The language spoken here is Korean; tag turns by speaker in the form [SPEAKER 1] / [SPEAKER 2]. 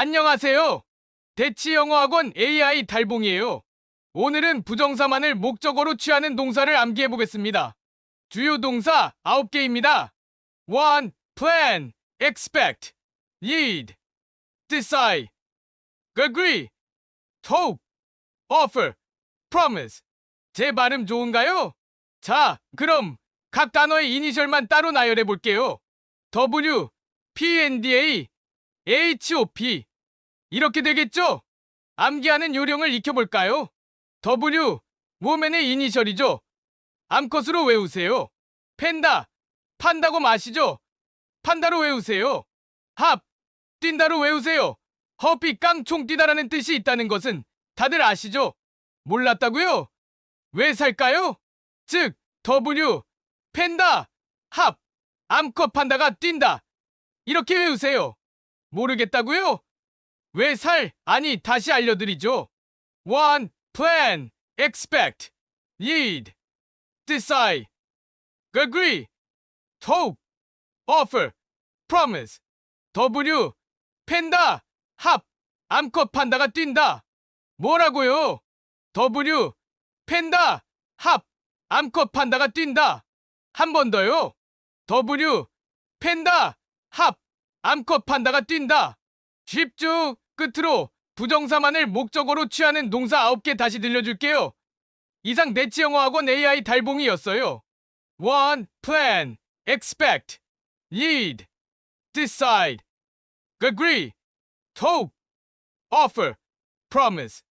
[SPEAKER 1] 안녕하세요. 대치영어학원 AI 달봉이에요. 오늘은 부정사만을 목적어로 취하는 동사를 암기해 보겠습니다. 주요 동사 9개입니다. 1. plan, expect, lead, decide, agree, hope, offer, promise. 제 발음 좋은가요? 자, 그럼 각 단어의 이니셜만 따로 나열해 볼게요. W, P, N, D, A, H, O, P. 이렇게 되겠죠? 암기하는 요령을 익혀볼까요? W, woman의 이니셜이죠. 암컷으로 외우세요. 팬다, 판다고 마시죠. 판다로 외우세요. 합, 뛴다로 외우세요. 허피 깡총 뛰다라는 뜻이 있다는 것은 다들 아시죠? 몰랐다고요? 왜 살까요? 즉, W, 팬다, 합, 암컷 판다가 뛴다. 이렇게 외우세요. 모르겠다고요? 왜 살? 아니, 다시 알려드리죠. 1. Plan, expect, lead, decide, agree, hope, offer, promise. W, 팬다, 합, 암컷 판다가 뛴다. 뭐라고요? W, 팬다, 합, 암컷 판다가 뛴다. 한 번 더요. W, 팬다, 합, 암컷 판다가 뛴다. 쉽죠? 끝으로 부정사만을 목적어로 취하는 동사 9개 다시 들려줄게요. 이상 대치영어학원 AI 달봉이었어요. 1. Plan, expect, lead, decide, agree, hope, offer, promise.